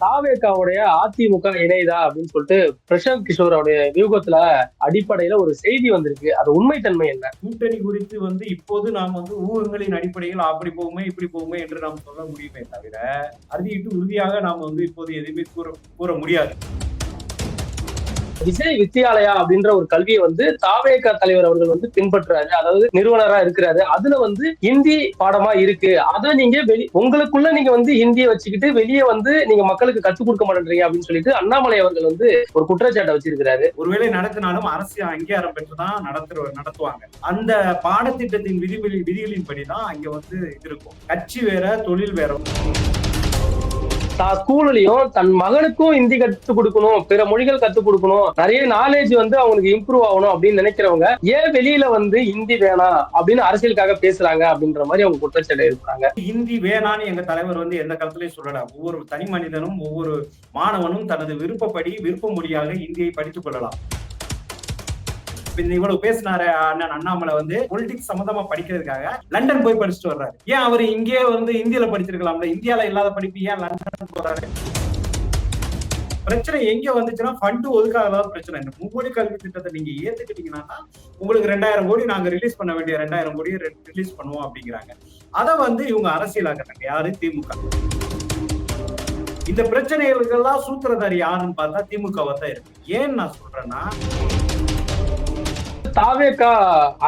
தாவேக்காவுடைய அதிமுக இணைதா அப்படின்னு சொல்லிட்டு பிரசாந்த் கிஷோரோடைய வியூகத்துல அடிப்படையில ஒரு செய்தி வந்திருக்கு. அது உண்மைத்தன்மை என்ன? கூட்டணி குறித்து வந்து இப்போது நாம் வந்து ஊகங்களின் அடிப்படையில் அப்படி போகுமே இப்படி போகுமே என்று நாம் சொல்ல முடியுமே தவிர அறுதியிட்டு உறுதியாக நாம் வந்து இப்போது எதுவுமே கூற கூற முடியாது. விஜய் வித்யாலயா அப்படின்ற ஒரு கல்வியை வந்து தாவேக தலைவர் அவர்கள் வந்து பின்பற்றுறாரு. அதாவது நிறுவனரா இருக்கிறாரு. அதுல வந்து ஹிந்தி பாடமா இருக்கு. அதை நீங்க வெளி உங்களுக்குள்ள நீங்க வந்து ஹிந்தியை வச்சுக்கிட்டு வெளியே வந்து நீங்க மக்களுக்கு கற்றுக் கொடுக்க மாட்டேன்றீங்க அப்படின்னு சொல்லிட்டு அண்ணாமலை அவர்கள் வந்து ஒரு குற்றச்சாட்டை வச்சிருக்கிறாரு. ஒருவேளை நடத்தினாலும் அரசு அங்கீகாரம் பெற்றுதான் நடத்துற நடத்துவாங்க. அந்த பாடத்திட்டத்தின் விதிவிலி விதிகளின் படிதான் அங்க வந்து இது இருக்கும். கட்சி வேற தொழில் வேற. தான் ஸ்கூல்லையும் தன் மகனுக்கும் ஹிந்தி கத்துக் கொடுக்கணும் பிற மொழிகள் கத்துக் கொடுக்கணும் நிறைய நாலேஜ் வந்து அவங்களுக்கு இம்ப்ரூவ் ஆகணும் அப்படின்னு நினைக்கிறவங்க ஏன் வெளியில வந்து ஹிந்தி வேணாம் அப்படின்னு அரசியலுக்காக பேசுறாங்க அப்படின்ற மாதிரி அவங்க குற்றச்சாட்டு இருக்கிறாங்க ஹிந்தி வேணான்னு எங்க தலைவர் வந்து எந்த காலத்திலயும் சொல்லல. ஒவ்வொரு தனி மனிதனும் ஒவ்வொரு மாணவனும் தனது விருப்பப்படி விருப்ப மொழியாக இந்தியை படித்துக் கொள்ளலாம். இவ்வளவு பேசினாரு அண்ணன் அண்ணாமலை வந்து பொலிட்டிக்ஸ் சம்பந்தமா படிக்கிறதுக்காக லண்டன் போய் படிச்சுட்டு வர்றாரு. ஏன் அவர் இங்கே வந்து இந்தியில படிச்சிருக்கலாம்ல? இந்தியால இல்லாத படிப்பு ஏன் லண்டன் போறாரு? பிரச்சனை எங்க வந்துச்சுன்னா ஃபண்டு ஒதுக்காத பிரச்சனை. இந்த மும்மொழி கல்வி திட்டத்தை நீங்க ஏத்துக்கிட்டீங்கன்னா உங்களுக்கு ரெண்டாயிரம் கோடி நாங்க ரிலீஸ் பண்ண வேண்டிய ரெண்டாயிரம் கோடி ரிலீஸ் பண்ணுவோம் அப்படிங்கிறாங்க. அதை வந்து இவங்க அரசியலாக்குறாங்க. யாரு? திமுக. இந்த பிரச்சனைகளுக்கெல்லாம் சூத்திரதாரி யாருன்னு பார்த்தா திமுகவா தான் இருக்கு. ஏன் நான் சொல்றேன்னா தாவேக்கா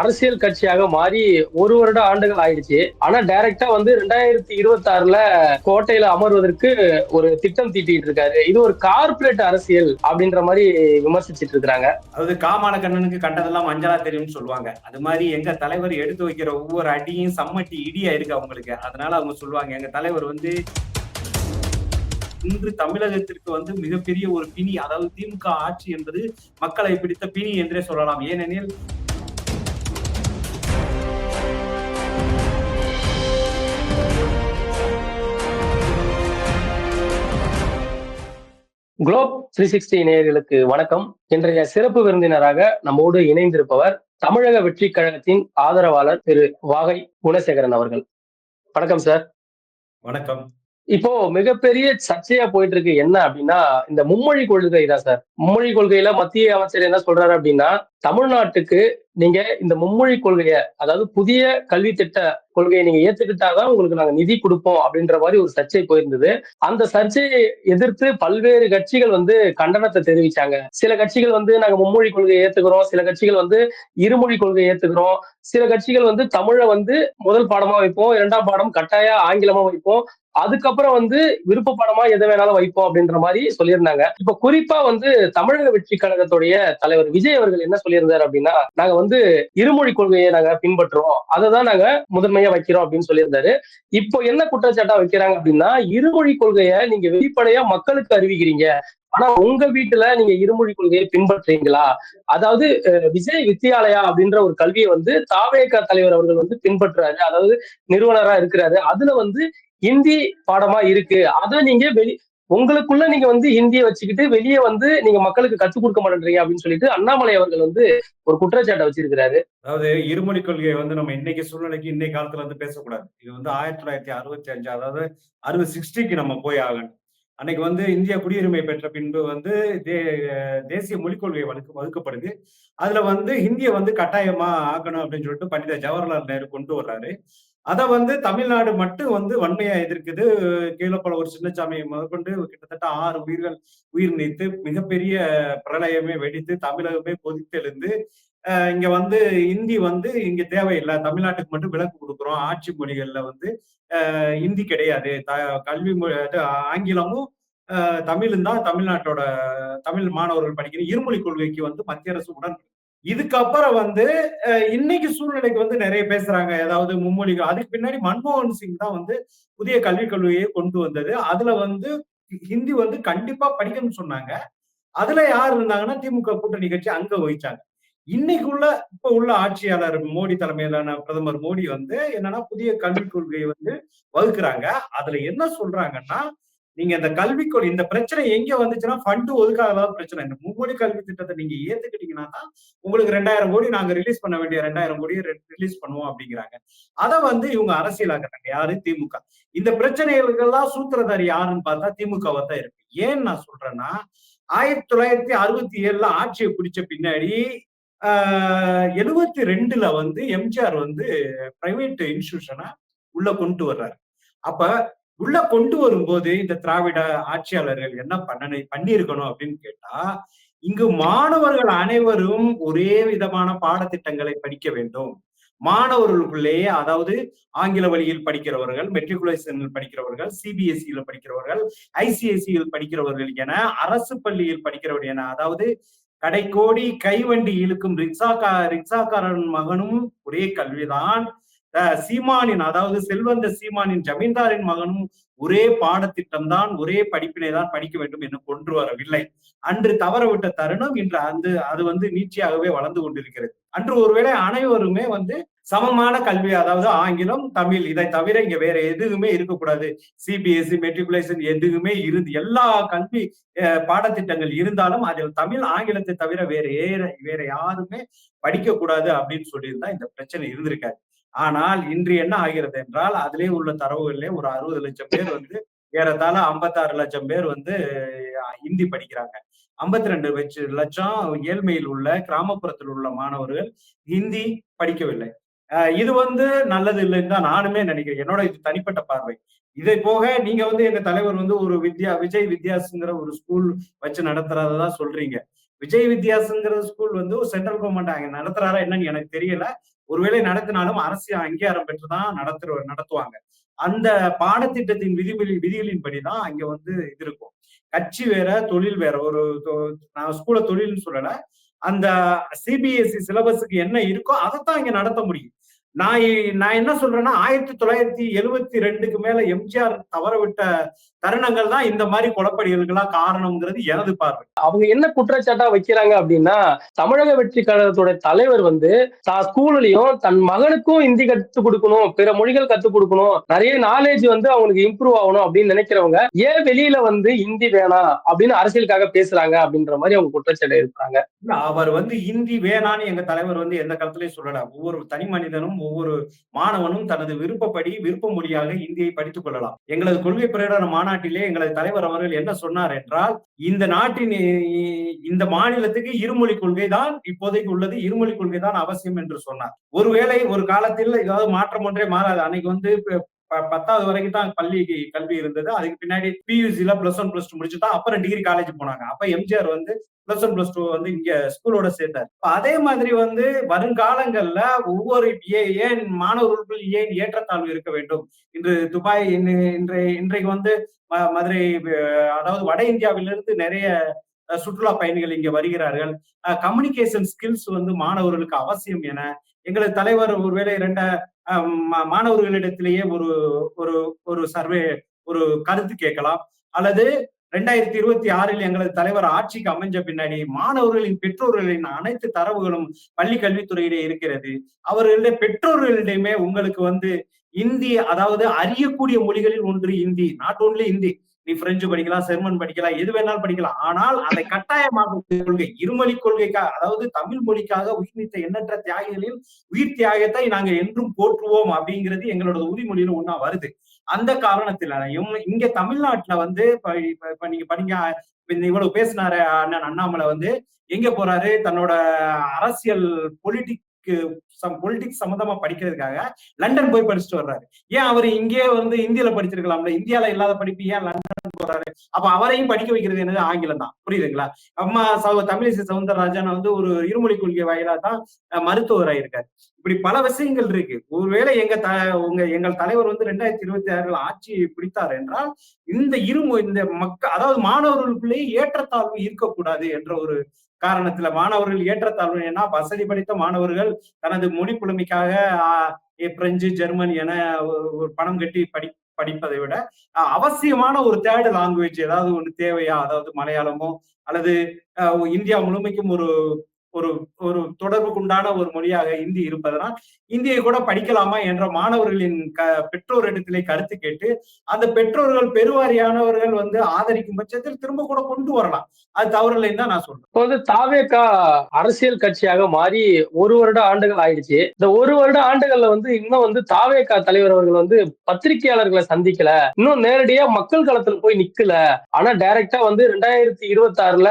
அரசியல் கட்சியாக மாறி ஒரு வருட ஆண்டுகள் ஆயிடுச்சு. ஆனா டைரக்டா வந்து ரெண்டாயிரத்தி இருபத்தி ஆறுல கோட்டையில அமர்வதற்கு ஒரு திட்டம் தீட்டிட்டு இருக்காரு. இது ஒரு கார்பரேட் அரசியல் அப்படின்ற மாதிரி விமர்சிச்சிட்டு இருக்காங்க அதாவது காமான கண்ணனுக்கு கண்டதெல்லாம் மஞ்சளா தெரியும்னு சொல்லுவாங்க. அது மாதிரி எங்க தலைவர் எடுத்து வைக்கிற ஒவ்வொரு அடியும் சம்மட்டி இடியா இருக்கு அவங்களுக்கு. அதனால அவங்க சொல்லுவாங்க எங்க தலைவர் வந்து இன்று தமிழகத்திற்கு வந்து மிகப்பெரிய ஒரு பிணி அதாவது திமுக ஆட்சி என்பது மக்களை பிடித்த பிணி என்றே சொல்லலாம். ஏனெனில் குளோப் த்ரீ சிக்ஸ்டி நேயர்களுக்கு வணக்கம். இன்றைய சிறப்பு விருந்தினராக நம்மோடு இணைந்திருப்பவர் தமிழக வெற்றி கழகத்தின் ஆதரவாளர் திரு வாகை குணசேகரன் அவர்கள். வணக்கம் சார். வணக்கம். இப்போ மிகப்பெரிய சர்ச்சையா போயிட்டு இருக்கு என்ன அப்படின்னா இந்த மும்மொழி கொள்கை தான் சார். மும்மொழி கொள்கையில மத்திய அமைச்சர் என்ன சொல்றாரு அப்படின்னா தமிழ்நாட்டுக்கு நீங்க இந்த மும்மொழி கொள்கைய அதாவது புதிய கல்வி திட்ட கொள்கையை நீங்க ஏத்துக்கிட்டாதான் உங்களுக்கு நாங்க நிதி கொடுப்போம் அப்படின்ற மாதிரி ஒரு சர்ச்சை போயிருந்தது. அந்த சர்ச்சையை எதிர்த்து பல்வேறு கட்சிகள் வந்து கண்டனத்தை தெரிவிச்சாங்க. சில கட்சிகள் வந்து நாங்க மும்மொழி கொள்கையை ஏத்துக்கிறோம் சில கட்சிகள் வந்து இருமொழி கொள்கையை ஏத்துக்கிறோம் சில கட்சிகள் வந்து தமிழை வந்து முதல் பாடமா வைப்போம் இரண்டாம் பாடம் கட்டாய ஆங்கிலமா வைப்போம் அதுக்கப்புறம் வந்து விருப்ப பாடமா எதை வேணாலும் வைப்போம் அப்படின்ற மாதிரி சொல்லியிருந்தாங்க. இப்ப குறிப்பா வந்து தமிழக வெற்றி கழகத்துடைய தலைவர் விஜய் அவர்கள் என்ன சொல்லியிருந்தாரு அப்படின்னா நாங்க வந்து இருமொழி கொள்கையை நாங்க பின்பற்றுறோம். அதை தான் நாங்க முதன்மையா வைக்கிறோம் அப்படின்னு சொல்லியிருந்தாரு. இப்போ என்ன குற்றச்சாட்டா வைக்கிறாங்க அப்படின்னா இருமொழி கொள்கையை நீங்க வெளிப்படையா மக்களுக்கு அறிவிக்கிறீங்க. ஆனா உங்க வீட்டுல நீங்க இருமொழி கொள்கையை பின்பற்றுறீங்களா? அதாவது விஜய் வித்யாலயா அப்படின்ற ஒரு கல்வியை வந்து தாவேகா தலைவர் அவர்கள் வந்து பின்பற்றுறாரு. அதாவது நிறுவனரா இருக்கிறாரு. அதுல வந்து ஹிந்தி பாடமா இருக்கு. அதை நீங்க வெளி உங்களுக்குள்ள நீங்க வந்து ஹிந்தியை வச்சுக்கிட்டு வெளியே வந்து நீங்க மக்களுக்கு கற்றுக் கொடுக்க மாட்டேன்றீங்க அப்படின்னு சொல்லிட்டு அண்ணாமலை அவர்கள் வந்து ஒரு குற்றச்சாட்டை வச்சிருக்கிறாரு. அதாவது இருமொழி கொள்கையை வந்து நம்ம இன்னைக்கு சூழ்நிலைக்கு இன்னைக்கு காலத்துல வந்து பேசக்கூடாது. இது வந்து ஆயிரத்தி தொள்ளாயிரத்தி அறுபத்தி அஞ்சு அதாவது அறுபது சிக்ஸ்டிக்கு நம்ம போய் ஆகணும். அன்னைக்கு வந்து இந்திய குடியுரிமை பெற்ற பின்பு வந்து தே தேசிய மொழிக் கொள்கை வகுக்க வகுக்கப்படுது. அதுல வந்து ஹிந்தியை வந்து கட்டாயமா ஆக்கணும் அப்படின்னு சொல்லிட்டு பண்டித ஜவஹர்லால் நேரு கொண்டு வர்றாரு. அதை வந்து தமிழ்நாடு மட்டும் வந்து வன்மையா எதிர்க்குது. கீழப்பல ஒரு சின்னச்சாமியை முதற்கொண்டு கிட்டத்தட்ட ஆறு உயிர்கள் உயிர் நீத்து மிகப்பெரிய பிரளயமே வெடித்து தமிழகமே கொதித்தெழுந்து இங்க வந்து இந்தி வந்து இங்க தேவையில்லை. தமிழ்நாட்டுக்கு மட்டும் விலக்கு கொடுக்குறோம். ஆட்சி மொழிகள்ல வந்து இந்தி கிடையாது. த கல்வி மொழி ஆங்கிலமும் தமிழும் தான் தமிழ்நாட்டோட தமிழ் மாணவர்கள் படிக்கிற இருமொழி கொள்கைக்கு வந்து மத்திய அரசு உடன் இதுக்கப்புறம் வந்து இன்னைக்கு சூழ்நிலைக்கு வந்து நிறைய பேசுறாங்க. ஏதாவது மும்மொழிகள். அதுக்கு பின்னாடி மன்மோகன் சிங் தான் வந்து புதிய கல்விக் கொள்கையை கொண்டு வந்தது. அதுல வந்து ஹிந்தி வந்து கண்டிப்பா படிக்கணும்னு சொன்னாங்க. அதுல யார் இருந்தாங்கன்னா திமுக கூட்டணி கட்சி அங்க வகிச்சாங்க. இன்னைக்கு உள்ள இப்ப உள்ள ஆட்சியாளர் மோடி தலைமையிலான பிரதமர் மோடி வந்து என்னன்னா புதிய கல்விக் கொள்கையை வந்து வகுக்கிறாங்க. அதுல என்ன சொல்றாங்கன்னா நீங்க இந்த கல்வி இந்த பிரச்சனை எங்க வந்துச்சுன்னா ஃபண்டு ஒதுக்காதான் பிரச்சனை. இந்த மும்மொழி கல்வி திட்டத்தை நீங்க ஏத்துக்கிட்டீங்கன்னா தான் உங்களுக்கு ரெண்டாயிரம் கோடி நாங்க ரிலீஸ் பண்ண வேண்டிய ரெண்டாயிரம் கோடி ரிலீஸ் பண்ணுவோம் அப்படிங்கிறாங்க. அதை வந்து இவங்க அரசியலாக்குறாங்க. யாரு? திமுக. இந்த பிரச்சனைகளுக்கெல்லாம் சூத்திரதாரி யாருன்னு பார்த்தா திமுகவா தான் இருக்கு. ஏன் நான் சொல்றேன்னா ஆயிரத்தி தொள்ளாயிரத்தி அறுபத்தி ஏழுல ஆட்சியை பிடிச்ச பின்னாடி எழுபத்தி ரெண்டுல வந்து எம்ஜிஆர் வந்து பிரைவேட் இன்ஸ்டியூஷனா உள்ள கொண்டு வர்றாரு. அப்ப உள்ள கொண்டு வரும்போது இந்த திராவிட ஆட்சியாளர்கள் என்ன பண்ணனை பண்ணியிருக்கணும் அப்படின்னு கேட்டா இங்கு மாணவர்கள் அனைவரும் ஒரே விதமான பாடத்திட்டங்களை படிக்க வேண்டும். மாணவர்களுக்குள்ளேயே அதாவது ஆங்கில வழியில் படிக்கிறவர்கள் மெட்ரிகுலேஷனில் படிக்கிறவர்கள் சிபிஎஸ்இல படிக்கிறவர்கள் ஐசிஎஸ்சியில் படிக்கிறவர்கள் என அரசு பள்ளியில் படிக்கிறவர்கள் என அதாவது கடைக்கோடி கைவண்டி இழுக்கும் ரிக்ஷாக்கா ரிக்ஷாக்காரன் மகனும் ஒரே கல்விதான். சீமானின் அதாவது செல்வந்த சீமானின் ஜமீன்தாரின் மகனும் ஒரே பாடத்திட்டம் தான் ஒரே படிப்பினை தான் படிக்க வேண்டும் என்று கொண்டு வரவில்லை. அன்று தவறவிட்ட தருணம் இன்று அந்த அது வந்து நீட்சியாகவே வளர்ந்து கொண்டிருக்கிறது. அன்று ஒருவேளை அனைவருமே வந்து சமமான கல்வி அதாவது ஆங்கிலம் தமிழ் இதை தவிர இங்க வேற எதுவுமே இருக்கக்கூடாது. சிபிஎஸ்சி மெட்ரிகுலேஷன் எதுவுமே இருந்து எல்லா கல்வி பாடத்திட்டங்கள் இருந்தாலும் அதில் தமிழ் ஆங்கிலத்தை தவிர வேற ஏற வேற யாருமே படிக்க கூடாது அப்படின்னு சொல்லியிருந்தா இந்த பிரச்சனை இருந்திருக்காது. ஆனால் இன்று என்ன ஆகிறது என்றால் அதிலே உள்ள தரவுகளிலே ஒரு அறுபது லட்சம் பேர் வந்து ஏறத்தாழ ஐம்பத்தாறு லட்சம் பேர் வந்து ஹிந்தி படிக்கிறாங்க. ஐம்பத்தி ரெண்டு லட்சம் ஏழ்மையில் உள்ள கிராமப்புறத்தில் உள்ள மாணவர்கள் ஹிந்தி படிக்கவில்லை. இது வந்து நல்லது இல்லைன்னு தான் நானுமே நினைக்கிறேன். என்னோட இது தனிப்பட்ட பார்வை. இதை போக நீங்க வந்து எங்க தலைவர் வந்து ஒரு வித்யா விஜய் வித்யாசுங்கிற ஒரு ஸ்கூல் வச்சு நடத்துறதா சொல்றீங்க. விஜய் வித்யாசுங்கிற ஸ்கூல் வந்து சென்ட்ரல் கவர்மெண்ட் அங்க நடத்துறாரா என்னன்னு எனக்கு தெரியல. ஒருவேளை நடத்தினாலும் அரசியல் அங்கீகாரம் பெற்றுதான் நடத்துற நடத்துவாங்க. அந்த பாடத்திட்டத்தின் விதிவிலி விதிகளின்படிதான் அங்க வந்து இது இருக்கும். கட்சி வேற தொழில் வேற. ஒரு நான் ஸ்கூல தொழில்னு சொல்லல. அந்த சிபிஎஸ்இ சிலபஸுக்கு என்ன இருக்கோ அதைத்தான் இங்க நடத்த முடியும். நான் நான் என்ன சொல்றேன்னா ஆயிரத்தி தொள்ளாயிரத்தி எழுவத்தி ரெண்டுக்கு மேல எம்ஜிஆர் தவற விட்ட தருணங்கள் தான் இந்த மாதிரி குழப்படிகளுக்கெல்லாம் காரணம்ங்கிறது எனது பார்வை. அவங்க என்ன குற்றச்சாட்டா வைக்கிறாங்க அப்படின்னா தமிழக வெற்றி கழகத்தோட தலைவர் வந்து தான் ஸ்கூல்லையும் தன் மகனுக்கும் ஹிந்தி கத்து கொடுக்கணும் பிற மொழிகள் கத்து கொடுக்கணும் நிறைய நாலேஜ் வந்து அவங்களுக்கு இம்ப்ரூவ் ஆகணும் அப்படின்னு நினைக்கிறவங்க ஏன் வெளியில வந்து ஹிந்தி வேணாம் அப்படின்னு அரசியலுக்காக பேசுறாங்க அப்படின்ற மாதிரி அவங்க குற்றச்சாட்டு இருக்கிறாங்க அவர் வந்து ஹிந்தி வேணான்னு எங்க தலைவர் வந்து எந்த காலத்திலயும் சொல்லல. ஒவ்வொரு தனி மனிதனும் ஒவ்வொரு மாணவனும் தனது விருப்பப்படி விருப்ப மொழியாக இந்தியை படித்துக் கொள்ளலாம். எங்களது கொள்கை பிரகடன மாநாட்டிலே எங்களது தலைவர் அவர்கள் என்ன சொன்னார் என்றால் இந்த நாட்டின் இந்த மாநிலத்துக்கு இருமொழி கொள்கை தான் இப்போதைக்கு உள்ளது இருமொழி கொள்கை தான் அவசியம் என்று சொன்னார். ஒருவேளை ஒரு காலத்தில் ஏதாவது மாற்றம் ஒன்றே மாறாது. அன்னைக்கு வந்து பத்தாவது வரைக்கும் தான் பள்ளி கல்வி இருந்தது. அதுக்கு பின்னாடி பியூசில பிளஸ் ஒன் பிளஸ் டூ முடிச்சு தான் அப்புறம் டிகிரி காலேஜ் போனாங்க. அப்ப எம்ஜிஆர் வந்து பிளஸ் ஒன் பிளஸ் டூ வந்து இங்க ஸ்கூலோட சேர்ந்தார். அதே மாதிரி வந்து வருங்காலங்கள்ல ஒவ்வொரு ஏன் மாணவர்களுக்குள் ஏன் ஏற்றத்தாழ்வு இருக்க வேண்டும்? இன்று துபாய் இன்றைய இன்றைக்கு வந்து மதுரை அதாவது வட இந்தியாவிலிருந்து நிறைய சுற்றுலா பயணிகள் இங்க வருகிறார்கள். கம்யூனிகேஷன் ஸ்கில்ஸ் வந்து மாணவர்களுக்கு அவசியம் என எங்களது தலைவர் ஒருவேளை இரண்ட மாணவர்களிடத்திலேயே ஒரு ஒரு ஒரு சர்வே ஒரு கருத்து கேட்கலாம். அல்லது ரெண்டாயிரத்தி இருபத்தி ஆறில் எங்களது தலைவர் ஆட்சிக்கு அமைஞ்ச பின்னாடி மாணவர்களின் பெற்றோர்களின் அனைத்து தரவுகளும் பள்ளி கல்வித்துறையிலே இருக்கிறது. அவர்களுடைய பெற்றோர்களிடையுமே உங்களுக்கு வந்து இந்தி அதாவது அறியக்கூடிய மொழிகளில் ஒன்று இந்தி நாட் ஓன்லி இந்தி. நீ பிரெஞ்சு படிக்கலாம் ஜெர்மன் படிக்கலாம் எது வேணாலும் படிக்கலாம். ஆனால் அதை கட்டாயமாக கொள்கை இருமொழி கொள்கைக்காக அதாவது தமிழ் மொழிக்காக உயிர்நீத்த எண்ணற்ற தியாகிகளில் உயிர் தியாகத்தை நாங்கள் என்றும் போற்றுவோம் அப்படிங்கிறது எங்களோட உறுதிமொழியில ஒன்னா வருது. அந்த காரணத்திலையும் இங்க தமிழ்நாட்டுல வந்து இப்ப நீங்க படிங்க இவ்வளவு பேசினாரு அண்ணன் அண்ணாமலை வந்து எங்க போறாரு? தன்னோட அரசியல் பொலிட்டிக் பொலிட்டிக்ஸ் சம்பந்தமா படிக்கிறதுக்காக லண்டன் போய் படிச்சுட்டு வர்றாரு. ஏன் அவர் இங்கே வந்து இந்தியில படிச்சிருக்கலாம்ல? இந்தியால இல்லாத படிப்பு ஏன் லண்டன் போறாரு? அப்ப அவரையும் படிக்க வைக்கிறது என்னது? ஆங்கிலம் தான். புரியுதுங்களா? அம்மா சௌ தமிழிசை சவுந்தரராஜன் வந்து ஒரு இருமொழி கொள்கை வாயிலா தான் மருத்துவராக இருக்காரு. இப்படி பல விஷயங்கள் இருக்கு. ஒருவேளை எங்க த உங்க எங்கள் தலைவர் வந்து ரெண்டாயிரத்தி இருபத்தி ஆறுல ஆட்சி பிடித்தார் என்றால் இந்த இருமொ இந்த மக்க அதாவது மாணவர்களுக்குள்ளேயே ஏற்றத்தாழ்வு இருக்கக்கூடாது என்ற ஒரு காரணத்துல மாணவர்கள் ஏற்றத்தாழ்வு ஏன்னா வசதி படித்த மாணவர்கள் தனது மொழி புலமைக்காக பிரெஞ்சு ஜெர்மன் என ஒரு பணம் கட்டி படி படிப்பதை விட அவசியமான ஒரு தேர்டு லாங்குவேஜ் ஏதாவது ஒன்று தேவையா? அதாவது மலையாளமோ அல்லது இந்தியா முழுமைக்கும் ஒரு ஒரு ஒரு தொடர்புக்குண்டான ஒரு மொழியாக இந்தி இருப்பதனால் இந்தியை கூட படிக்கலாமா என்ற மாணவர்களின் க பெற்றோரிடத்திலே கருத்து கேட்டு அந்த பெற்றோர்கள் பெருவாரியானவர்கள் வந்து ஆதரிக்கும் பட்சத்தில் திரும்ப கூட கொண்டு வரலாம். அது தவறில்லைன்னு தான் நான் சொல்றேன். இப்போ வந்து அரசியல் கட்சியாக மாறி ஒரு வருட ஆண்டுகள் ஆயிடுச்சு. இந்த ஒரு வருட ஆண்டுகள்ல வந்து இன்னும் வந்து தாவேக்கா தலைவர் அவர்கள் வந்து பத்திரிகையாளர்களை சந்திக்கல. இன்னும் நேரடியா மக்கள் களத்துல போய் நிக்கல. ஆனா டைரக்டா வந்து ரெண்டாயிரத்தி இருபத்தி ஆறுல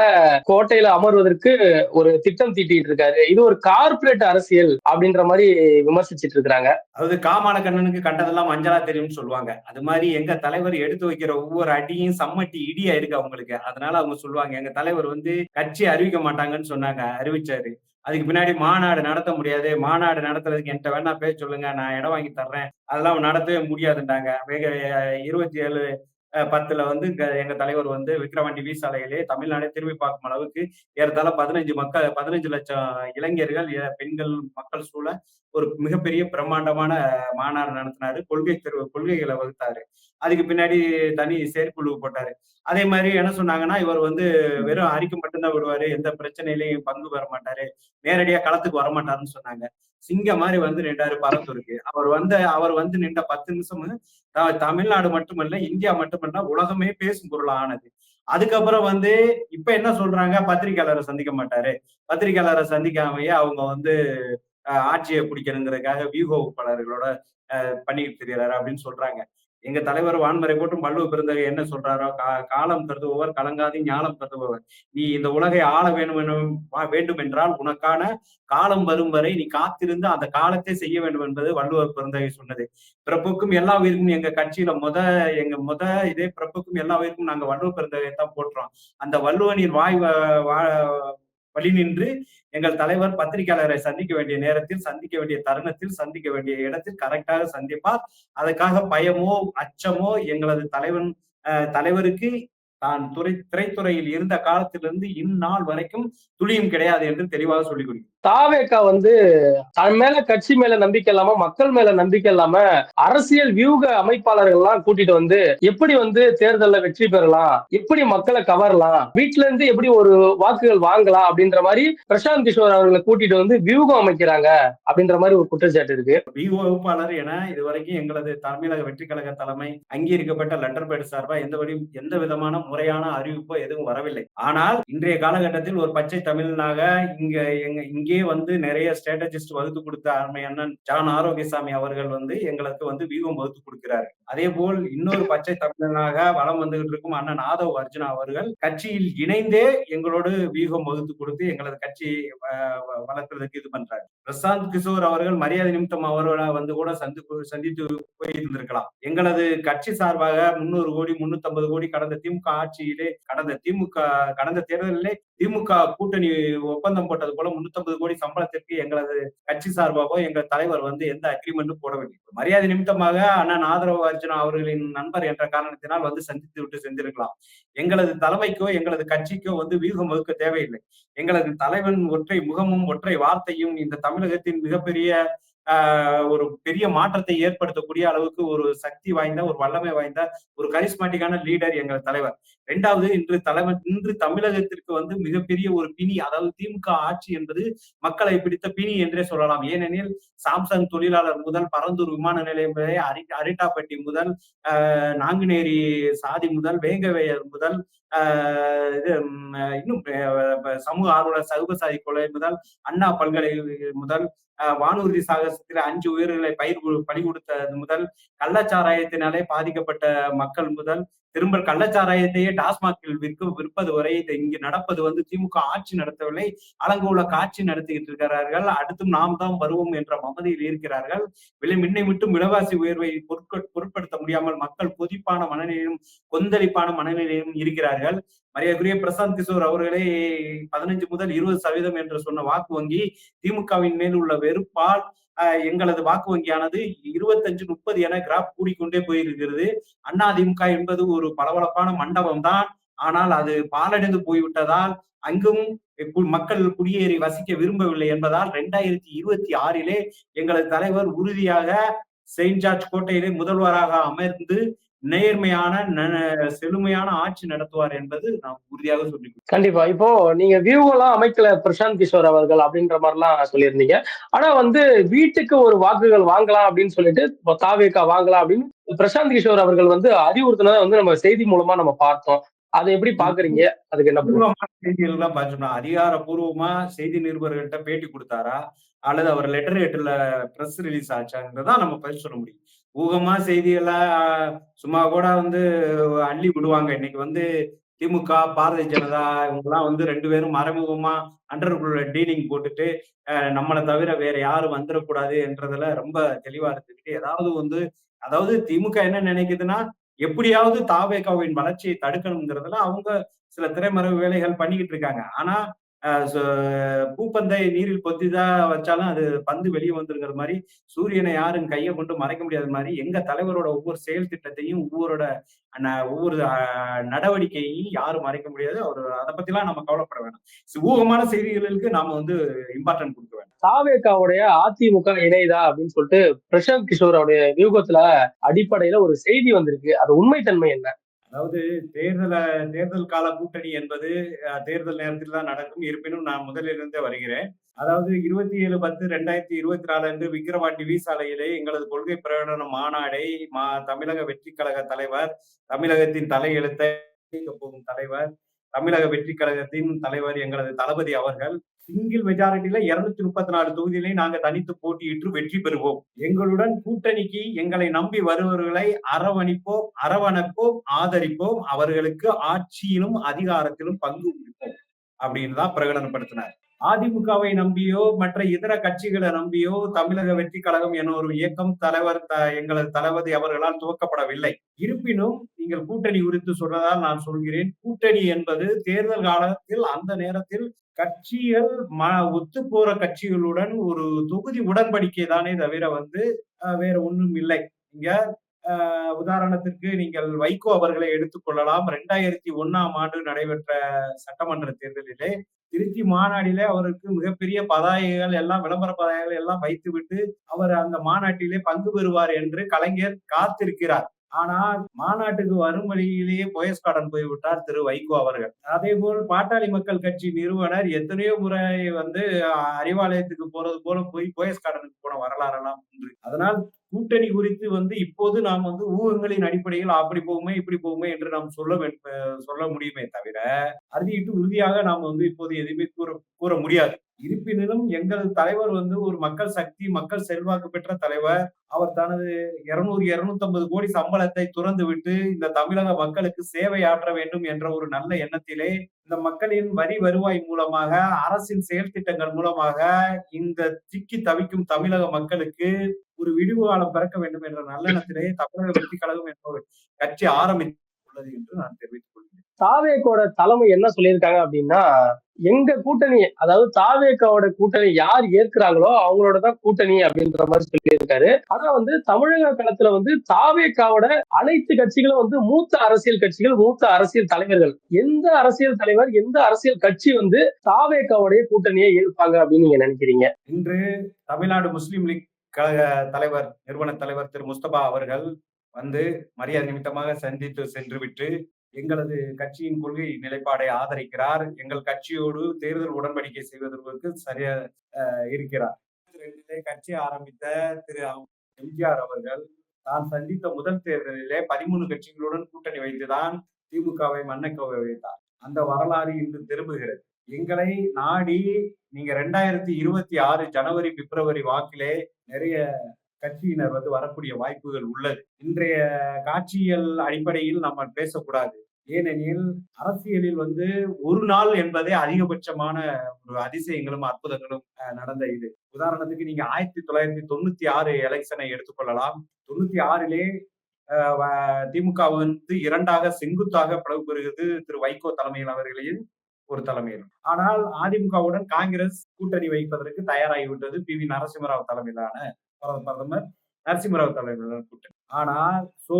கோட்டையில அமர்வதற்கு ஒரு திட்டம் தீட்டிட்டு இருக்காரு. இது ஒரு கார்ப்பரேட் அரசியல் அப்படின்ற மாதிரி விமர்சிச்சிட்டு இருக்கிறாங்க. அதாவது காமான கண்ணனுக்கு கண்டதெல்லாம் மஞ்சளா தெரியும்னு சொல்லுவாங்க. அது மாதிரி எங்க தலைவர் எடுத்து வைக்கிற ஒவ்வொரு அடியும் சம்மட்டி இடியா இருக்கு அவங்களுக்கு. அதனால அவங்க சொல்லுவாங்க எங்க தலைவர் வந்து கட்சி அறிவிக்க மாட்டாங்கன்னு சொன்னாங்க அறிவிச்சாரு. அதுக்கு பின்னாடி மாநாடு நடத்த முடியாது. மாநாடு நடத்துறதுக்கு என்கிட்ட வேணா பேச சொல்லுங்க. நான் இடம் வாங்கி தர்றேன். அதெல்லாம் நடத்தவே முடியாதுன்றாங்க. வேக இருபத்தி ஏழு பத்துல வந்து எங்க தலைவர் வந்து விக்கிரவாண்டி வி சாலையிலே தமிழ்நாடே திரும்பி பார்க்கும் அளவுக்கு ஏறத்தாழ பதினஞ்சு மக்கள் பதினஞ்சு லட்சம் இளைஞர்கள் பெண்கள் மக்கள் சூழ ஒரு மிகப்பெரிய பிரம்மாண்டமான மாநாடு நடத்தினாரு. கொள்கை தெரு கொள்கைகளை வகுத்தாரு. அதுக்கு பின்னாடி தனி செயற்குழு போட்டாரு. அதே மாதிரி என்ன சொன்னாங்கன்னா இவர் வந்து வெறும் அறிக்கை மட்டும்தான் விடுவாரு. எந்த பிரச்சனையிலையும் பங்கு பெற மாட்டாரு. நேரடியா களத்துக்கு வர மாட்டாருன்னு சொன்னாங்க. சிங்க மாதிரி வந்து நின்றாரு பரந்தூருக்கு. அவர் வந்து அவர் வந்து நின்ற பத்து நிமிஷம் தமிழ்நாடு மட்டுமல்ல இந்தியா மட்டுமல்ல உலகமே பேசும் பொருள் ஆனது அதுக்கப்புறம் வந்து இப்ப என்ன சொல்றாங்க? பத்திரிகையாளரை சந்திக்க மாட்டாரு. பத்திரிகையாளரை சந்திக்காமையே அவங்க வந்து அஹ், ஆட்சியை பிடிக்கணுங்கிறதுக்காக வியூகோப்பாளர்களோட பண்ணிக்கிட்டு தெரியறாரு அப்படின்னு சொல்றாங்க. எங்க தலைவர் வான்மறை போட்டும் பல்லுவ பிறந்தவை என்ன சொல்றாரோ? கா- காலம் கருதுபவர் கலங்காதி ஞானம் கருதுபவர். நீ இந்த உலகை ஆள வேண்டும் எனும் வேண்டும் என்றால் உனக்கான காலம் வரும் வரை நீ காத்திருந்து அந்த காலத்தை செய்ய வேண்டும் என்பது வள்ளுவர் பிறந்தவை சொன்னது. பிறப்புக்கும் எல்லா உயிருக்கும் எங்க கட்சியில முத எங்க முத இதே பிறப்புக்கும் எல்லா உயிருக்கும் நாங்க வள்ளுவர் பிறந்தவையை தான் போட்டுறோம் அந்த வள்ளுவனின் வாய் வா- வழி நின்று எங்கள் தலைவர் பத்திரிகையாளரை சந்திக்க வேண்டிய நேரத்தில் சந்திக்க வேண்டிய தருணத்தில் சந்திக்க வேண்டிய இடத்தில் கரெக்டாக சந்திப்பார். அதற்காக பயமோ அச்சமோ எங்களது தலைவன் அஹ், தலைவருக்கு தான் துறை திரைத்துறையில் இருந்த காலத்திலிருந்து இந்நாள் வரைக்கும் துளியும் கிடையாது என்று தெளிவாக சொல்லிக் கொடுக்கிறேன் தாவேக்கா வந்து தன் மேல கட்சி மேல நம்பிக்கை இல்லாம மக்கள் மேல நம்பிக்கை இல்லாம அரசியல் வியூக அமைப்பாளர்கள் எல்லாம் கூட்டிட்டு வந்து எப்படி வந்து தேர்தல்ல வெற்றி பெறலாம் எப்படி மக்களை கவரலாம் வீட்டுல இருந்து எப்படி ஒரு வாக்குகள் வாங்கலாம் அப்படின்ற மாதிரி பிரசாந்த் கிஷோர் அவர்களை கூட்டிட்டு வந்து வியூகம் அமைக்கிறாங்க அப்படின்ற மாதிரி ஒரு குற்றச்சாட்டு இருக்கு. வி வகுப்பாளர் என இதுவரைக்கும் எங்களது தமிழக வெற்றி கழக தலைமை அங்கீகரிக்கப்பட்ட லெட்டர் பேட் சார்பா எந்த வழி எந்த விதமான முறையான அறிவிப்போ எதுவும் வரவில்லை. ஆனால் இன்றைய காலகட்டத்தில் ஒரு பச்சை தமிழனாக இங்க எங்க இங்கே வந்து நிறைய ஸ்ட்ராட்டஜிஸ்ட் வகுத்து கொடுத்த அருமை அண்ணன் ஜான் ஆரோக்கியசாமி அவர்கள் வந்து எங்களுக்கு வந்து வியூகம் வகுத்து கொடுக்கிறாரு. அதே போல் இன்னொரு பச்சை தமிழனாக வலம் வந்துகிட்டு இருக்கும் அண்ணன் ஆதவ் அர்ஜுனா அவர்கள் கட்சியில் இணைந்தே எங்களோடு வியூகம் வகுத்து கொடுத்து எங்களது கட்சி வளர்க்கறதுக்கு இது பண்றாரு. பிரசாந்த் கிஷோர் அவர்கள் மரியாதை நிமித்தம் அவர்களை வந்து கூட சந்தி சந்தித்து போயிருந்திருக்கலாம். எங்களது கட்சி சார்பாக முன்னூறு கோடி முன்னூத்தி ஐம்பது கோடி கடந்த திமுக ஆட்சியிலே கடந்த திமுக கடந்த தேர்தலிலே திமுக கூட்டணி ஒப்பந்தம் போட்டது போல முன்னூத்தி கோடி சம்பளத்திற்கு எங்களது கட்சி சார்பாகவோ எங்கள் தலைவர் வந்து எந்த அக்ரிமெண்ட்டும் போடவில்லை. மரியாதை நிமித்தமாக அண்ணன் ஆதரவு அர்ஜுனா அவர்களின் நண்பர் என்ற காரணத்தினால் வந்து சந்தித்து விட்டு சென்றிருக்கலாம். எங்களது தலைமைக்கோ எங்களது கட்சிக்கோ வந்து வியூகம் வகுக்க தேவையில்லை. எங்களது தலைவன் ஒற்றை முகமும் ஒற்றை வார்த்தையும் இந்த தமிழகத்தின் மிகப்பெரிய ஒரு பெரிய மாற்றத்தை ஏற்படுத்தக்கூடிய அளவுக்கு ஒரு சக்தி வாய்ந்த ஒரு வல்லமை வாய்ந்த ஒரு கரிஸ்மாட்டிக்கான லீடர் எங்கள் தலைவர். இரண்டாவது இன்று தலைவர் இன்று தமிழகத்திற்கு வந்து மிகப்பெரிய ஒரு பிணி அதாவது திமுக ஆட்சி என்பது மக்களை பிடித்த பிணி என்றே சொல்லலாம். ஏனெனில் சாம்சங் தொழிலாளர் முதல் பரந்தூர் விமான நிலையம் வரை அரி அரிட்டாப்பட்டி முதல் நாங்குநேரி சாதி முதல் வேங்கவேயர் முதல் ஆஹ் இது இன்னும் சமூக ஆர்வலர் சகுபசாதி கொலை முதல் அண்ணா பல்கலை முதல் வானூர்தி சாகசத்தில் அஞ்சு உயிர்களை பயிர் கு- பலி கொடுத்தது முதல் கள்ளச்சாராயத்தினாலே பாதிக்கப்பட்ட மக்கள் முதல். திரும்ப கள்ளச்சாராயத்தையே டாஸ்மாகில் விற்க விற்பது வரை இங்கு நடப்பது வந்து திமுக ஆட்சி நடத்தவில்லை. அலங்கோல காட்சி நடத்திக்கிட்டு இருக்கிறார்கள். அடுத்தும் நாம் தான் வருவோம் என்ற மமதியில் இருக்கிறார்கள். விலை மின்னை மட்டும் விலைவாசி உயர்வை பொருட்கள் பொருட்படுத்த முடியாமல் மக்கள் கொதிப்பான மனநிலையும் கொந்தளிப்பான மனநிலையும் இருக்கிறார்கள். மரியாதைக்குரிய பிரசாந்த் கிஷோர் அவர்களே பதினஞ்சு முதல் இருபது சதவீதம் என்று சொன்ன வாக்கு வங்கி திமுகவின் மேல் உள்ள வெறுப்பால் எங்களது வாக்கு வங்கியானது இருபத்தஞ்சு முப்பது என கிராப் கூடிக்கொண்டே போயிருக்கிறது. அதிமுக என்பது ஒரு பளபளப்பான மண்டபம் தான் ஆனால் அது பாலடைந்து போய்விட்டதால் அங்கும் மக்கள் குடியேறி வசிக்க விரும்பவில்லை என்பதால் ரெண்டாயிரத்தி இருபத்தி ஆறிலே எங்களது தலைவர் உறுதியாக செயின்ட் ஜார்ஜ் கோட்டையிலே முதல்வராக அமர்ந்து நேர்மையான செழுமையான ஆட்சி நடத்துவார் என்பது நாம் உறுதியாக சொல்லி கண்டிப்பா. இப்போ நீங்க வியூ எல்லாம் அமைக்கல பிரசாந்த் கிஷோர் அவர்கள் அப்படின்ற மாதிரிலாம் சொல்லியிருந்தீங்க. ஆனா வந்து வீட்டுக்கு ஒரு வாக்குகள் வாங்கலாம் அப்படின்னு சொல்லிட்டு தாவேக்கா வாங்கலாம் அப்படின்னு பிரசாந்த் கிஷோர் அவர்கள் வந்து அறிவுறுத்தினதை வந்து நம்ம செய்தி மூலமா நம்ம பார்த்தோம். அதை எப்படி பாக்குறீங்க? அதுக்கு என்ன செய்திகள் எல்லாம் பார்த்தோம்னா அதிகாரப்பூர்வமா செய்தி நிருபர்கள்ட்ட பேட்டி கொடுத்தாரா? அல்லது அவர் லெட்டர் ஹெட்ல பிரஸ் ரிலீஸ் ஆச்சாங்கிறதான் நம்ம பதில் சொல்ல முடியும். ஊகமா செய்தியெல்லாம் சும்மா கூட வந்து அள்ளி விடுவாங்க. இன்னைக்கு வந்து திமுக பாரதிய ஜனதா இவங்கெல்லாம் வந்து ரெண்டு பேரும் மறைமுகமா அண்டருக்குள்ள டீலிங் போட்டுட்டு நம்மளை தவிர வேற யாரும் வந்துடக்கூடாது என்றதுல ரொம்ப தெளிவா இருந்துக்கிட்டு ஏதாவது வந்து அதாவது திமுக என்ன நினைக்குதுன்னா எப்படியாவது தாவேகாவின் வளர்ச்சியை தடுக்கணுங்கிறதுல அவங்க சில திரைமறைவு வேலைகள் பண்ணிக்கிட்டு இருக்காங்க. ஆனா பூப்பந்தை நீரில் பொத்திதா வச்சாலும் அது பந்து வெளியே வந்துருங்கிற மாதிரி சூரியனை யாரும் கையை கொண்டு மறைக்க முடியாத மாதிரி எங்க தலைவரோட ஒவ்வொரு செயல் திட்டத்தையும் ஒவ்வொருட ஒவ்வொரு நடவடிக்கையையும் யாரும் மறைக்க முடியாது. அவர் அதை பத்திலாம் நம்ம கவலைப்பட வேண்டாம் ஊகமான செய்திகளுக்கு நாம வந்து இம்பார்ட்டன்ட் கொடுக்க வேண்டாம் தாவேக்காவுடைய அதிமுக இணையதா அப்படின்னு சொல்லிட்டு பிரசாந்த் அவருடைய வியூகத்துல அடிப்படையில ஒரு செய்தி வந்திருக்கு. அது உண்மைத்தன்மை என்ன? அதாவது தேர்தல தேர்தல் கால கூட்டணி என்பது தேர்தல் நேரத்தில் தான் நடக்கும். இருப்பினும் நான் முதலிலிருந்தே வருகிறேன். அதாவது இருபத்தி ஏழு பத்து ரெண்டாயிரத்தி இருபத்தி நாலு அன்று விக்கிரவாண்டி வி சாலையிலே எங்களது கொள்கை பிரகடன மாநாடை மா தமிழக வெற்றி கழக தலைவர் தமிழகத்தின் தலையெழுத்தை போகும் தலைவர் தமிழக வெற்றி கழகத்தின் தலைவர் எங்களது தளபதி அவர்கள் சிங்கிள் மெஜாரிட்டியில இருநூத்தி முப்பத்தி நாலு தொகுதியிலையும் நாங்க தனித்து போட்டியிட்டு வெற்றி பெறுவோம். எங்களுடன் கூட்டணிக்கு எங்களை நம்பி வருபவர்களை அரவணிப்போம் அரவணைப்போம் ஆதரிப்போம். அவர்களுக்கு ஆட்சியிலும் அதிகாரத்திலும் பங்கு கொடுப்போம். அப்படின்னு தான் பிரகடனப்படுத்தினார். அதிமுகவை நம்பியோ மற்ற இதர கட்சிகளை நம்பியோ தமிழக வெற்றி கழகம் என ஒரு இயக்கம் தலைவர் த- எங்களது தளபதி அவர்களால் துவக்கப்படவில்லை. இருப்பினும் நீங்கள் கூட்டணி குறித்து சொல்றதால் நான் சொல்கிறேன். கூட்டணி என்பது தேர்தல் காலத்தில் அந்த நேரத்தில் கட்சிகள் ம ஒத்து போற கட்சிகளுடன் ஒரு தொகுதி உடன்படிக்கை தானே தவிர வந்து வேற ஒன்றும் இல்லை. இங்க உதாரணத்திற்கு நீங்கள் வைகோ அவர்களை எடுத்துக்கொள்ளலாம் ரெண்டாயிரத்தி ஒன்னாம் ஆண்டு நடைபெற்ற சட்டமன்ற தேர்தலிலே திருச்சி மாநாடிலே அவருக்கு மிகப்பெரிய பதாகைகள் எல்லாம் விளம்பர பதாகைகள் எல்லாம் வைத்துவிட்டு அவர் அந்த மாநாட்டிலே பங்கு பெறுவார் என்று கலைஞர் காத்திருக்கிறார். ஆனால் மாநாட்டுக்கு வரும் வழியிலேயே போயஸ் கார்டன் போய்விட்டார் திரு வைகோ அவர்கள். அதே போல் பாட்டாளி மக்கள் கட்சி நிறுவனர் எத்தனையோ முறை வந்து அறிவாலயத்துக்கு போறது போல போய் போயஸ் கார்டனுக்கு போன வரலாறெல்லாம் உண்டு. அதனால் கூட்டணி குறித்து வந்து இப்போது நாம் வந்து ஊகங்களின் அடிப்படையில் அப்படி போகுமே இப்படி போகுமே என்று நாம் சொல்ல சொல்ல முடியுமே தவிர அறுதியிட்டு உறுதியாக நாம் வந்து இப்போது எதுவுமே கூற கூற முடியாது. இருப்பினும் எங்கள் தலைவர் வந்து ஒரு மக்கள் சக்தி மக்கள் செல்வாக்கு பெற்ற தலைவர். அவர் தனது இருநூறு இருநூத்தி ஐம்பது கோடி சம்பளத்தை துறந்து விட்டு இந்த தமிழக மக்களுக்கு சேவை ஆற்ற வேண்டும் என்ற ஒரு நல்ல எண்ணத்திலே இந்த மக்களின் வரி வருவாய் மூலமாக அரசின் செயல் திட்டங்கள் மூலமாக இந்த சிக்கி தவிக்கும் தமிழக மக்களுக்கு ஒரு விடிவு காலம் பிறக்க வேண்டும் என்ற நல்லெண்ணத்திலே தமிழக வெற்றி கழகம் என்ற ஒரு கட்சி ஆரம்பித்துள்ளது என்று நான் தெரிவித்துக் கொள்கிறேன். தாவேக்கோட தலைமை என்ன சொல்லியிருக்காங்க அப்படின்னா எங்க கூட்டணி அதாவது தாவேக்காவோட கூட்டணி யார் ஏற்கிறாங்களோ அவங்களோட தான் கூட்டணி அப்படின்ற மாதிரி சொல்லியிருக்காரு. ஆனா வந்து தமிழக களத்துல வந்து தாவேக்காவோட அனைத்து கட்சிகளும் வந்து மூத்த அரசியல் கட்சிகள் மூத்த அரசியல் தலைவர்கள். எந்த அரசியல் தலைவர் எந்த அரசியல் கட்சி வந்து தாவேக்காவோடைய கூட்டணியை ஏற்பாங்க அப்படின்னு நீங்க நினைக்கிறீங்க? இன்று தமிழ்நாடு முஸ்லீம் லீக் கழக தலைவர் நிறுவன தலைவர் திரு முஸ்தபா அவர்கள் வந்து மரியாதை நிமித்தமாக சந்தித்து சென்றுவிட்டு எங்களது கட்சியின் கொள்கை நிலைப்பாடை ஆதரிக்கிறார். எங்கள் கட்சியோடு தேர்தல் உடன்படிக்கை செய்வதற்கு சரியா அஹ், இருக்கிறார். கட்சி ஆரம்பித்த திரு எம்ஜிஆர் அவர்கள் தான் சந்தித்த முதல் தேர்தலிலே பதிமூணு கட்சிகளுடன் கூட்டணி வைத்துதான் திமுகவை மன்னக்க வைத்தார். அந்த வரலாறு இன்று திரும்புகிறது. எங்களை நாடி நீங்க ரெண்டாயிரத்தி இருபத்தி ஆறு ஜனவரி பிப்ரவரி வாக்கிலே நிறைய கட்சியினர் வந்து வரக்கூடிய வாய்ப்புகள் உள்ளது. இன்றைய காட்சியல் அடிப்படையில் நம்ம பேசக்கூடாது. ஏனெனில் அரசியலில் வந்து ஒரு நாள் என்பதே அதிகபட்சமான ஒரு அதிசயங்களும் அற்புதங்களும் நடந்த இது. உதாரணத்துக்கு நீங்க ஆயிரத்தி தொள்ளாயிரத்தி தொண்ணூத்தி ஆறு எலெக்ஷனை எடுத்துக்கொள்ளலாம். தொண்ணூத்தி ஆறிலே வ- திமுக வந்து இரண்டாக செங்குத்தாக பிளவு பெறுகிறது திரு வைகோ தலைமையில் அவர்களையும் ஒரு தலைமையில். ஆனால் அதிமுகவுடன் காங்கிரஸ் கூட்டணி வைப்பதற்கு தயாராகிவிட்டது பி வி நரசிம்மராவ் தலைமையிலான பிரதமர் நரசிம்மராவ் தலைமையிலான கூட்டணி ஆனால் சோ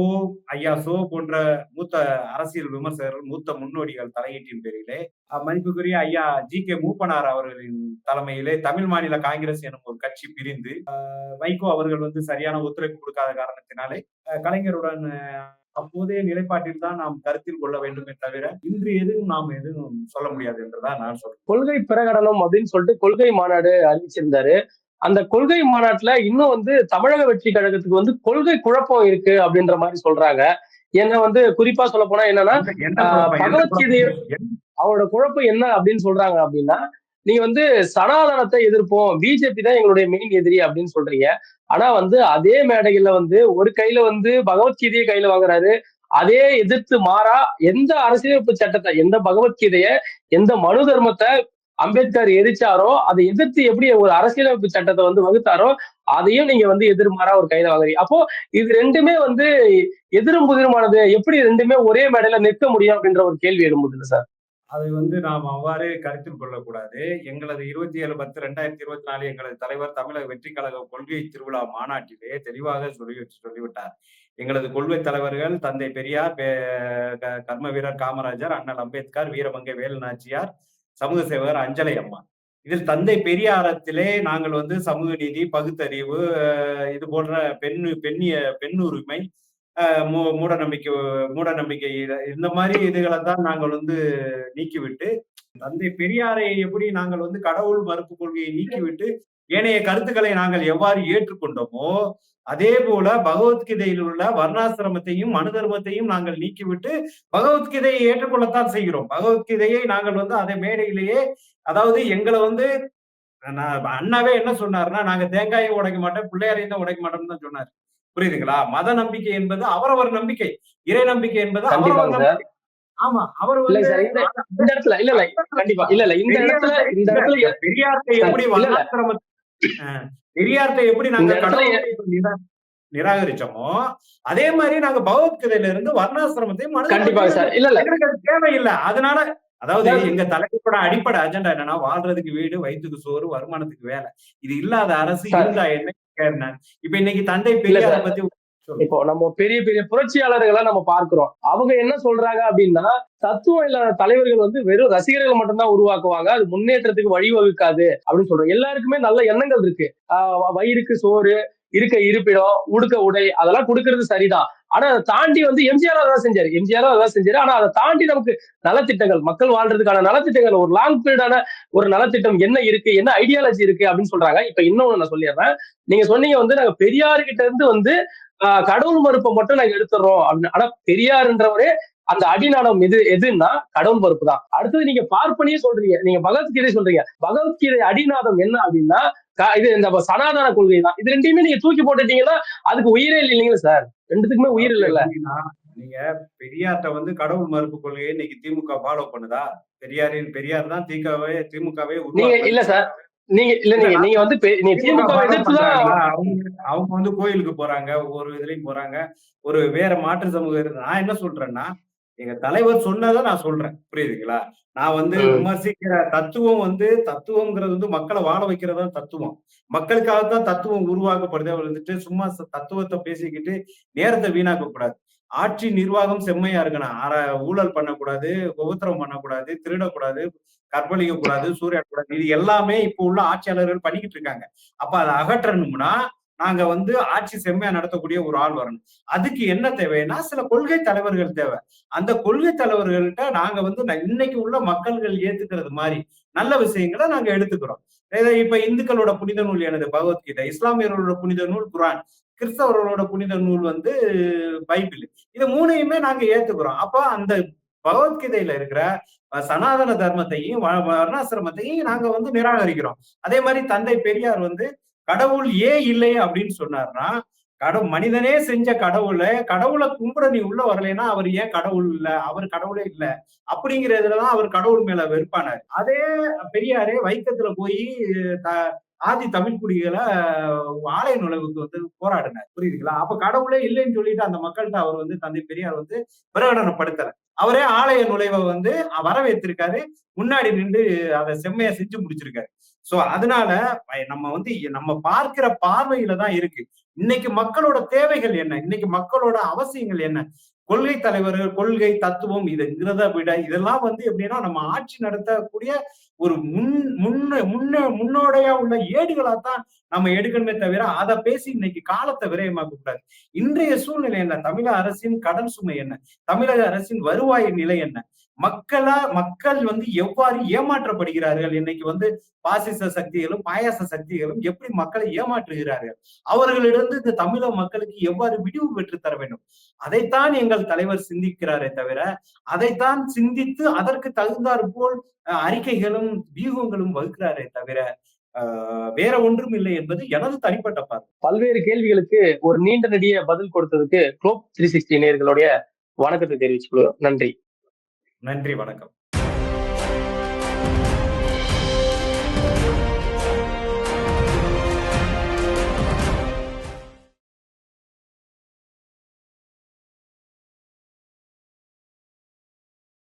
ஐயா சோ போன்ற மூத்த அரசியல் விமர்சகர்கள் மூத்த முன்னோடிகள் தலையீட்டின் பேரிலே மதிப்புக்குரிய ஐயா ஜி கே மூப்பனார் அவர்களின் தலைமையிலே தமிழ் மாநில காங்கிரஸ் எனும் ஒரு கட்சி பிரிந்து அஹ், வைகோ அவர்கள் வந்து சரியான ஒத்துழைப்பு கொடுக்காத காரணத்தினாலே கலைஞருடன் அப்போதைய நிலைப்பாட்டில் தான் நாம் கருத்தில் கொள்ள வேண்டுமே தவிர இன்று எதுவும் நாம் எதுவும் சொல்ல முடியாது என்றுதான் நான் சொல்றேன். கொள்கை பிரகடனம் அப்படின்னு சொல்லிட்டு கொள்கை மாநாடு அறிவிச்சிருந்தாரு. அந்த கொள்கை மாநாட்டுல இன்னும் வந்து தமிழக வெற்றி கழகத்துக்கு வந்து கொள்கை குழப்பம் இருக்கு அப்படின்ற மாதிரி சொல்றாங்க. என்ன வந்து குறிப்பா சொல்ல போனா என்னன்னா பகவத்கீதை- அவரோட குழப்பம் என்ன அப்படின்னு சொல்றாங்க அப்படின்னா நீங்க வந்து சனாதனத்தை எதிர்ப்போம் பிஜேபி தான் எங்களுடைய மெயின் எதிரி அப்படின்னு சொல்றீங்க. ஆனா வந்து அதே மேடைகள்ல வந்து ஒரு கையில வந்து பகவத்கீதையை கையில வாங்குறாரு. அதே எதிர்த்து மாறா எந்த அரசியலமைப்பு சட்டத்தை எந்த பகவத்கீதைய எந்த மனு தர்மத்தை அம்பேத்கர் எரிச்சாரோ அதை எதிர்த்து எப்படி ஒரு அரசியலமைப்பு சட்டத்தை வந்து வகுத்தாரோ அதையும் நீங்க வந்து எதிர்மாறா ஒரு கைதை வாங்குறீங்க. அப்போ இது ரெண்டுமே வந்து எதிரும் புதிருமானது எப்படி ரெண்டுமே ஒரே மேடையில நிற்க முடியும் அப்படின்ற ஒரு கேள்வி எழும்புது சார்? அதை வந்து நாம் அவ்வாறு கருத்தில் கொள்ளக்கூடாது. எங்களது இருபத்தி ஏழு பத்து ரெண்டாயிரத்தி இருபத்தி நாலு எங்களது தலைவர் தமிழக வெற்றி கழக கொள்கை திருவிழா மாநாட்டிலே தெளிவாக சொல்லி சொல்லிவிட்டார். எங்களது கொள்கை தலைவர்கள் தந்தை பெரியார் கர்ம வீரர் காமராஜர் அண்ணல் அம்பேத்கர் வீரமங்கை வேலு நாச்சியார் சமூக சேவகர் அஞ்சலை அம்மா. இதில் தந்தை பெரியாரத்திலே நாங்கள் வந்து சமூக நீதி பகுத்தறிவு அஹ் இது போன்ற பெண் பெண்ணிய பெண் உரிமை மூ- மூட நம்பிக்கை மூட நம்பிக்கை இந்த மாதிரி இதுகளை தான் நாங்கள் வந்து நீக்கிவிட்டு தந்தை பெரியாரை எப்படி நாங்கள் வந்து கடவுள் மறுப்பு கொள்கையை நீக்கிவிட்டு ஏனைய கருத்துக்களை நாங்கள் எவ்வாறு ஏற்றுக்கொண்டோமோ அதே போல பகவத்கீதையில் உள்ள வர்ணாசிரமத்தையும் மனு தர்மத்தையும் நாங்கள் நீக்கிவிட்டு பகவத்கீதையை ஏற்றுக்கொள்ளத்தான் செய்கிறோம். பகவத்கீதையை நாங்கள் வந்து அதே மேடையிலேயே அதாவது எங்களை வந்து அண்ணாவே என்ன சொன்னாருன்னா நாங்க தேங்காயும் உடைக்க மாட்டோம் பிள்ளையாரையும் தான் உடைக்க மாட்டோம்னு தான் சொன்னாரு. புரியுதுங்களா? மத நம்பிக்கை என்பது அவரவர் நம்பிக்கை இறை நம்பிக்கை என்பது அவரவர் ஆமா அவர் இல்ல வந்து சார் இந்த இந்த இடத்துல இல்ல இல்ல கண்டிப்பா இல்ல இல்ல இந்த இடத்துல இந்த இடத்துல பெரியார்த்தை எப்படி இல்ல, இல்ல. வர்ணாசிரம அஹ், பெரியார்த்தை எப்படி நாங்க கடவுளை நிரா- நிராகரிச்சோமோ அதே மாதிரி நாங்க பகவத்கீதையில இருந்து வர்ணாசிரமத்தை மனதில் கண்டிப்பாக சார் இல்ல தேவையில்லை அதனால அதாவது. எங்க தலைவரோட அடிப்படை அஜெண்டா என்னன்னா வாழ்றதுக்கு வீடு வயிற்றுக்கு சோறு வருமானத்துக்கு வேலை இது இல்லாத அரசு. இருந்தா என்ன இப்ப இன்னைக்கு தந்தை பெரியாரை. பத்தி இப்போ நம்ம பெரிய பெரிய புரட்சியாளர்களை நம்ம பார்க்கிறோம். அவங்க என்ன சொல்றாங்க அப்படின்னா தத்துவம் இல்லாத தலைவர்கள் வந்து வெறும் ரசிகர்கள் மட்டும்தான் உருவாக்குவாங்க. அது முன்னேற்றத்துக்கு வழிவகுக்காது அப்படின்னு சொல்றோம் எல்லாருக்குமே நல்ல எண்ணங்கள் இருக்கு. ஆஹ் வயிறுக்கு சோறு இருக்க இருப்பிடம் உடுக்க உடை அதெல்லாம் கொடுக்கறது சரிதான். ஆனா அதை தாண்டி வந்து எம்ஜிஆர் அதான் செஞ்சாரு. எம்ஜிஆர் அதான் செஞ்சாரு. ஆனா அதை தாண்டி நமக்கு நலத்திட்டங்கள் மக்கள் வாழ்றதுக்கான நலத்திட்டங்கள் ஒரு லாங் பீரியடான ஒரு நலத்திட்டம் என்ன இருக்கு என்ன ஐடியாலஜி இருக்கு அப்படின்னு சொல்றாங்க. இப்ப இன்னொன்னு நான் சொல்லிடுறேன். நீங்க சொன்னீங்க வந்து நாங்க பெரியார் கிட்ட இருந்து வந்து கடவுள் மறுப்பை மட்டும் நாங்க எடுத்துறோம் அப்படின்னு. ஆனா பெரியார்ன்றவரே அந்த அடிநாடம் எது எதுன்னா கடவுள் மறுப்பு தான். அடுத்தது நீங்க பார்ப்பனியே சொல்றீங்க. நீங்க பகவத்கீதை சொல்றீங்க. பகவத்கீதை அடிநாதம் என்ன அப்படின்னா இது இந்த சனாதன கொள்கை தான். இது ரெண்டையுமே நீங்க தூக்கி போட்டுட்டீங்கன்னா அதுக்கு உயிரே இல்லைங்களா சார்? ரெண்டுத்துக்குமே உயிர் இல்லைல்ல நீங்க பெரியார்ட்ட வந்து கடவுள் மறுப்பு கொள்கையை இன்னைக்கு திமுக ஃபாலோ பண்ணுதா? பெரியாரின் பெரியார் தான் திமுகவே திமுகவே இல்ல சார். நீங்க இல்ல நீங்க நீங்க வந்து அவங்க அவங்க வந்து கோயிலுக்கு போறாங்க ஒரு இதுலயும் போறாங்க. ஒரு வேற மாற்று சமூகம் இருக்கு நான் என்ன சொல்றேன்னா எங்க தலைவர் சொன்னதை நான் சொல்றேன். புரியுதுங்களா? நான் வந்து. விமர்சிக்கிற தத்துவம் வந்து தத்துவம்ங்கிறது வந்து மக்களை வாழ வைக்கிறதா தத்துவம். மக்களுக்காக தான் தத்துவம் உருவாக்கப்படுது அவர் வந்துட்டு சும்மா தத்துவத்தை பேசிக்கிட்டு நேரத்தை வீணாக்க கூடாது ஆட்சி நிர்வாகம் செம்மையா இருக்கணும். ஊழல் பண்ணக்கூடாது உபத்திரம் பண்ணக்கூடாது திருடக்கூடாது கற்பழிக்க கூடாது சூறையாடக்கூடாது. இது எல்லாமே இப்போ உள்ள ஆட்சியாளர்கள் பண்ணிக்கிட்டு இருக்காங்க. அப்ப அதை அகற்றணும்னா நாங்க வந்து ஆட்சி செம்மையா நடத்தக்கூடிய ஒரு ஆள் வரணும். அதுக்கு என்ன தேவைன்னா சில கொள்கை தலைவர்கள் தேவை. அந்த கொள்கை தலைவர்கள்ட்ட நாங்க வந்து இன்னைக்கு உள்ள மக்கள்கள் ஏத்துக்கிறது மாதிரி நல்ல விஷயங்களை நாங்க எடுத்துக்கிறோம். இப்ப இந்துக்களோட புனித நூல் எனது பகவத்கீதை இஸ்லாமியர்களோட புனித நூல் குரான் கிறிஸ்தவர்களோட புனித நூல் வந்து பைபிள். இது மூணையுமே நாங்க ஏத்துக்கிறோம். அப்ப அந்த பகவத்கீதையில இருக்கிற சனாதன தர்மத்தையும் வ- வர்ணாசிரமத்தையும் நாங்க வந்து நிராகரிக்கிறோம். அதே மாதிரி தந்தை பெரியார் வந்து கடவுள் ஏன் இல்லை? அப்படின்னு சொன்னார்னா கடவுள் மனிதனே செஞ்ச கடவுளை கடவுளை கும்பிட நீ உள்ள வரலைன்னா அவர் ஏன் கடவுள் இல்ல? அவர் கடவுளே இல்ல. அப்படிங்கிறதுலதான் அவர் கடவுள் மேல வெறுப்பானார். அதே பெரியாரே வைக்கத்துல போய் த- ஆதி தமிழ் குடிகளை ஆலய நுழைவுக்கு வந்து போராடினார். புரியுதுங்களா? அப்ப கடவுளே இல்லைன்னு சொல்லிட்டு அந்த மக்கள்கிட்ட அவர் வந்து தந்தை பெரியார் வந்து பிரகடனப்படுத்தல. அவரே ஆலய நுழைவை வந்து வரவேற்றிருக்காரு. முன்னாடி நின்று அதை செம்மையா செஞ்சு முடிச்சிருக்காரு. சோ அதனால நம்ம வந்து நம்ம பார்க்கிற பார்வையில தான் இருக்கு. இன்னைக்கு மக்களோட தேவைகள் என்ன? இன்னைக்கு மக்களோட அவசியங்கள் என்ன? கொள்கை தலைவர்கள் கொள்கை தத்துவம் இதுங்கிறத விட இதெல்லாம் வந்து எப்படின்னா நம்ம ஆட்சி நடத்தக்கூடிய ஒரு முன் முன்ன முன்ன முன்னோடையா உள்ள ஏடுகளா தான் நம்ம எடுக்கணுமே தவிர அதை பேசி இன்னைக்கு காலத்தை விரயமாக்க கூடாது இன்றைய சூழ்நிலை என்ன? தமிழக அரசின் கடன் சுமை என்ன? தமிழக அரசின் வருவாய் நிலை என்ன? மக்களா மக்கள் வந்து எவ்வாறு ஏமாற்றப்படுகிறார்கள்? இன்னைக்கு வந்து பாசிச சக்திகளும் பாயாச சக்திகளும் எப்படி மக்களை ஏமாற்றுகிறார்கள்? அவர்களிடம் இந்த தமிழக மக்களுக்கு எவ்வாறு விடிவு பெற்று தர வேண்டும்? அதைத்தான் எங்கள் தலைவர் சிந்திக்கிறாரே தவிர அதைத்தான் சிந்தித்து அதற்கு தகுந்தாற் போல் அறிக்கைகளும் வியூகங்களும் வகுக்கிறாரே தவிர வேற ஒன்றும் இல்லை என்பது எனது தனிப்பட்ட பார்வை. பல்வேறு கேள்விகளுக்கு ஒரு நீண்ட நெடிய பதில் கொடுத்ததுக்கு குளோப் த்ரீ சிக்ஸ்டி நேர்களுடைய வணக்கத்தை தெரிவிச்சுக்கொள்கிறோம் நன்றி. நன்றி வணக்கம்.